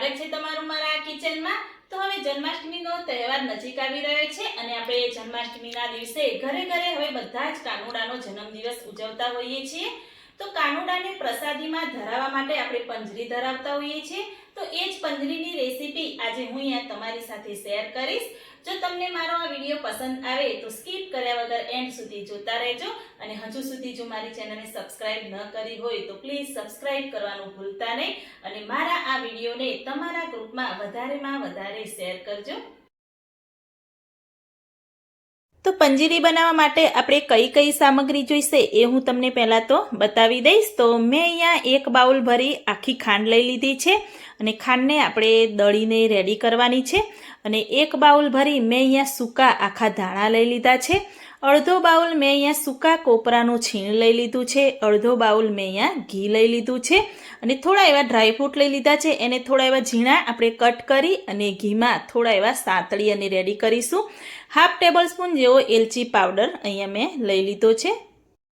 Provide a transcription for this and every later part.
સ્વાગત છે તમારું મારા કિચનમાં. તો હવે જન્માષ્ટમીનો તહેવાર નજીક આવી રહ્યો છે અને આપણે જન્માષ્ટમીના દિવસે ઘરે ઘરે હવે બધા જ કાનુડાનો જન્મદિવસ ઉજવતા હોઈએ છીએ. તો કાનુડાને પ્રસાદીમાં ધરાવવા માટે આપણે પંજરી ધરાવતા હોઈએ છીએ. તો એ જ પંજરીની રેસીપી આજે હું અહીંયા તમારી સાથે શેર કરીશ. જો તમને મારો આ વીડિયો પસંદ આવે તો સ્કીપ કર્યા વગર એન્ડ સુધી જોતા રહેજો અને હજુ સુધી જો મારી ચેનલને સબસ્ક્રાઇબ ન કરી હોય તો પ્લીઝ સબસ્ક્રાઇબ કરવાનું ભૂલતા નહીં અને મારા આ વિડીયોને તમારા ગ્રુપમાં વધારેમાં વધારે શેર કરજો. તો પંજીરી બનાવવા માટે આપણે કઈ કઈ સામગ્રી જોઈશે એ હું તમને પહેલાં તો બતાવી દઈશ. તો મેં અહીંયા એક બાઉલ ભરી આખી ખાંડ લઈ લીધી છે અને ખાંડને આપણે દળીને રેડી કરવાની છે. અને એક બાઉલ ભરી મેં અહીંયા સૂકા આખા ધાણા લઈ લીધા છે. અડધો બાઉલ મેં અહીંયા સૂકા કોપરાનું છીણ લઈ લીધું છે. અડધો બાઉલ મેં અહીંયા ઘી લઈ લીધું છે. અને થોડા એવા ડ્રાયફ્રૂટ લઈ લીધા છે. એને થોડા એવા ઝીણા આપણે કટ કરી અને ઘીમાં થોડા એવા સાંતળી અને રેડી કરીશું. હાફ ટેબલ સ્પૂન જેવો એલચી પાવડર અહીંયા મેં લઈ લીધો છે.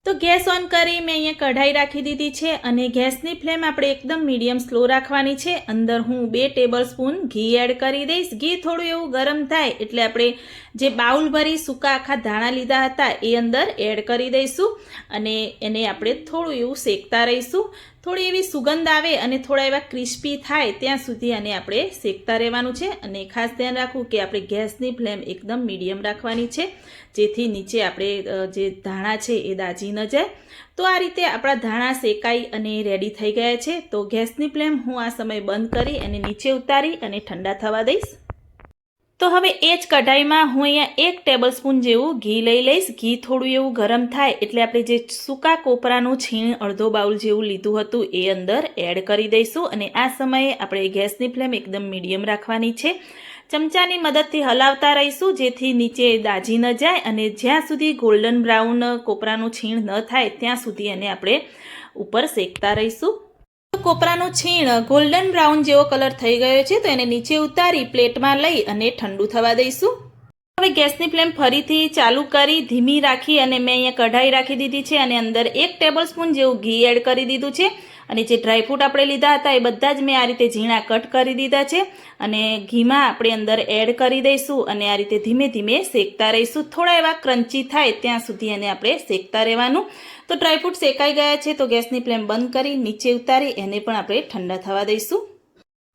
તો ગેસ ઓન કરી મેં અહીંયા કઢાઈ રાખી દીધી છે અને ગેસની ફ્લેમ આપણે એકદમ મીડિયમ સ્લો રાખવાની છે. અંદર હું બે ટેબલ સ્પૂન ઘી એડ કરી દઈશ. ઘી થોડું એવું ગરમ થાય એટલે આપણે જે બાઉલ ભરી સૂકા આખા ધાણા લીધા હતા, એ અંદર એડ કરી દઈશું અને એને આપણે થોડું એવું શેકતા રહીશું. થોડી એવી સુગંધ આવે અને થોડા એવા ક્રિસ્પી થાય ત્યાં સુધી અને આપણે શેકતા રહેવાનું છે અને ખાસ ધ્યાન રાખવું કે આપણે ગેસની ફ્લેમ એકદમ મીડિયમ રાખવાની છે, જેથી નીચે આપણે જે ધાણા છે એ દાજી ન જાય. તો આ રીતે આપણા ધાણા શેકાઈ અને રેડી થઈ ગયા છે. તો ગેસની ફ્લેમ હું આ સમય બંધ કરી અને નીચે ઉતારી અને ઠંડા થવા દઈશ. તો હવે એ જ કઢાઈમાં હું અહીંયા એક ટેબલ સ્પૂન જેવું ઘી લઈ લઈશ. ઘી થોડું એવું ગરમ થાય એટલે આપણે જે સૂકા કોપરાનું છીણ અડધો બાઉલ જેવું લીધું હતું એ અંદર એડ કરી દઈશું અને આ સમયે આપણે ગેસની ફ્લેમ એકદમ મીડિયમ રાખવાની છે. ચમચાની મદદથી હલાવતા રહીશું જેથી નીચે દાજી ન જાય અને જ્યાં સુધી ગોલ્ડન બ્રાઉન કોપરાનું છીણ ન થાય ત્યાં સુધી એને આપણે ઉપર શેકતા રહીશું. કોપરાનું છીણ ગોલ્ડન બ્રાઉન જેવો કલર થઈ ગયો છે, તો એને નીચે ઉતારી પ્લેટમાં લઈ અને ઠંડુ થવા દઈશું. હવે ગેસની ફ્લેમ ફરીથી ચાલુ કરી ધીમી રાખી અને મેં અહીંયા કઢાઈ રાખી દીધી છે અને અંદર એક ટેબલ સ્પૂન જેવું ઘી એડ કરી દીધું છે. અને જે ડ્રાયફ્રૂટ આપણે લીધા હતા એ બધા જ મેં આ રીતે ઝીણા કટ કરી દીધા છે. અને ઘીમાં આપણે અંદર એડ કરી દઈશું અને આ રીતે ધીમે ધીમે શેકતા રહીશું. થોડા એવા ક્રન્ચી થાય ત્યાં સુધી એને આપણે શેકતા રહેવાનું. તો ડ્રાયફ્રૂટ શેકાઈ ગયા છે તો ગેસની ફ્લેમ બંધ કરી નીચે ઉતારી એને પણ આપણે ઠંડા થવા દઈશું.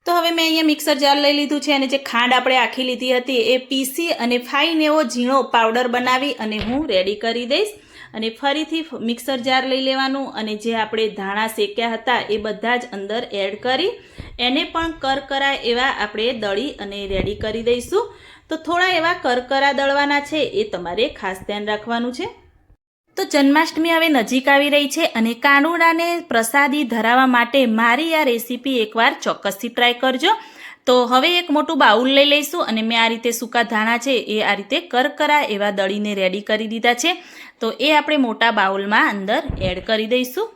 તો હવે મેં અહીંયા મિક્સર જાર લઈ લીધું છે અને જે ખાંડ આપણે આખી લીધી હતી એ પીસી અને ફાઈન એવો ઝીણો પાવડર બનાવી અને હું રેડી કરી દઈશ. અને ફરીથી મિક્સર જાર લઈ લેવાનું અને જે આપણે ધાણા શેક્યા હતા એ બધા જ અંદર એડ કરી એને પણ કરકરા એવા આપણે દળી અને રેડી કરી દઈશું. તો થોડા એવા કરકરા દળવાના છે એ તમારે ખાસ ધ્યાન રાખવાનું છે. તો જન્માષ્ટમી હવે નજીક આવી રહી છે અને કાનુડાને પ્રસાદી ધરાવવા માટે મારી આ રેસીપી એકવાર ચોક્કસથી ટ્રાય કરજો. તો હવે એક મોટું બાઉલ લઈ લઈશું અને મેં આ રીતે સૂકા ધાણા છે એ આ રીતે કરકરા એવા દળીને રેડી કરી દીધા છે. તો એ આપણે મોટા બાઉલમાં અંદર એડ કરી દઈશું.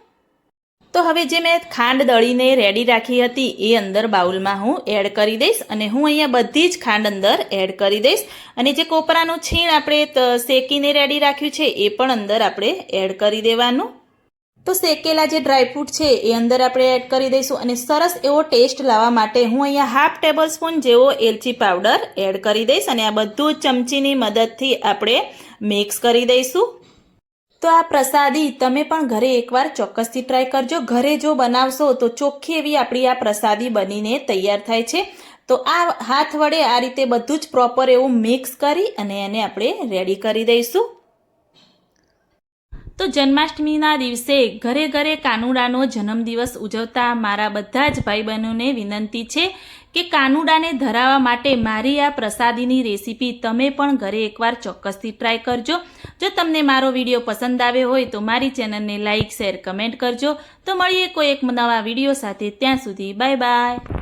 તો હવે જે મેં ખાંડ દળીને રેડી રાખી હતી એ અંદર બાઉલમાં હું એડ કરી દઈશ અને હું અહીંયા બધી જ ખાંડ અંદર એડ કરી દઈશ. અને જે કોપરાનું છીણ આપણે શેકીને રેડી રાખ્યું છે એ પણ અંદર આપણે એડ કરી દેવાનું. તો શેકેલા જે ડ્રાયફ્રૂટ છે, એ અંદર આપણે એડ કરી દઈશું અને સરસ એવો ટેસ્ટ લાવવા માટે હું અહીંયા હાફ ટેબલ સ્પૂન જેવો એલચી પાવડર એડ કરી દઈશ અને આ બધું ચમચીની મદદથી આપણે મિક્સ કરી દઈશું. તો આ પ્રસાદી તમે પણ ઘરે એકવાર ચોક્કસથી ટ્રાય કરજો. ઘરે જો બનાવશો તો ચોખ્ખી એવી આપણી આ પ્રસાદી બનીને તૈયાર થાય છે. તો આ હાથ વડે આ રીતે બધું જ પ્રોપર એવું મિક્સ કરી અને એને આપણે રેડી કરી દઈશું. તો જન્માષ્ટમીના દિવસે ઘરે ઘરે કાનુડાનો જન્મદિવસ ઉજવતા મારા બધા જ ભાઈ બહેનોને વિનંતી છે કે કાનુડાને ધરાવવા માટે મારી આ પ્રસાદીની રેસીપી તમે પણ ઘરે એકવાર ચોક્કસથી ટ્રાય કરજો. જો તમને મારો વીડિયો પસંદ આવ્યો હોય તો મારી ચેનલને લાઇક શેર, કમેન્ટ કરજો. તો મળીએ કોઈ એક નવા વીડિયો સાથે. ત્યાં સુધી બાય બાય.